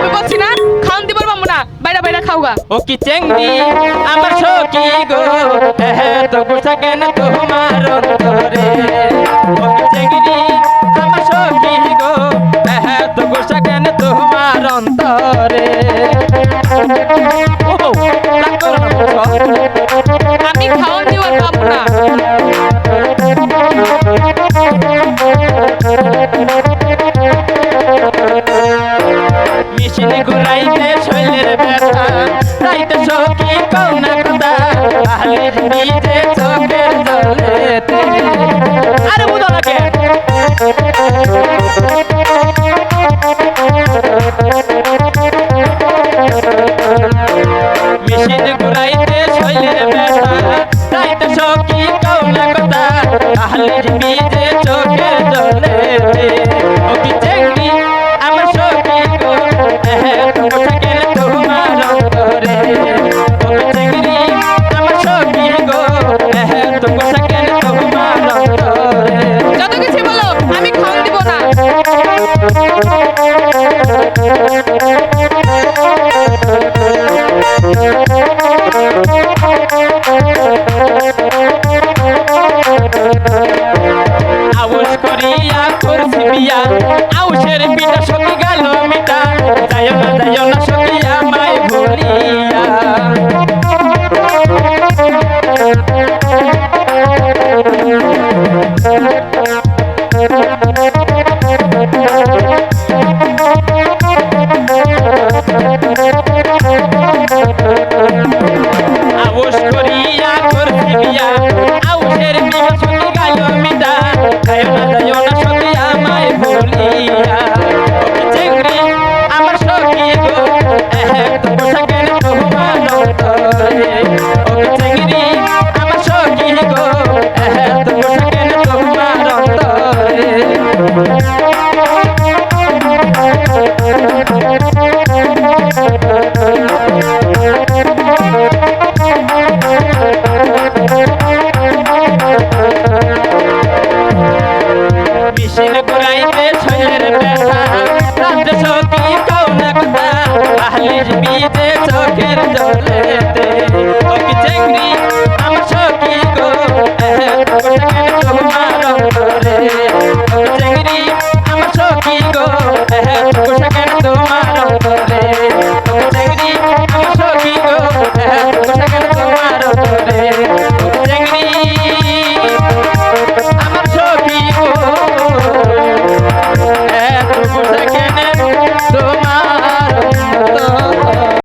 আমি বলছি না খাওন দিবার পাবো না বাইরে বাইরে খাওগা। ও কি চেংড়ি? আমার সখী গো তো গুছা কেন তোমার অন্তরে। ও কি চেংড়ি? আমার সখী গো তো গুছা কেন তোমার অন্তরে। ও? আমি খাওন দিবার পাবো না। মেশিনে ঘুরাইতে শৈলের ব্যথা? রাইতে সখী কও না কথা আহলের নিজে চোখের জলেতে। আরে বুঝো কে? মেশিন চোখের বিয়া। আউশের বিটা সকি গেল মিটা যায় না সকিয়া মেশিন ঘুরাইতে শৈলের ব্যথা। রাত্রে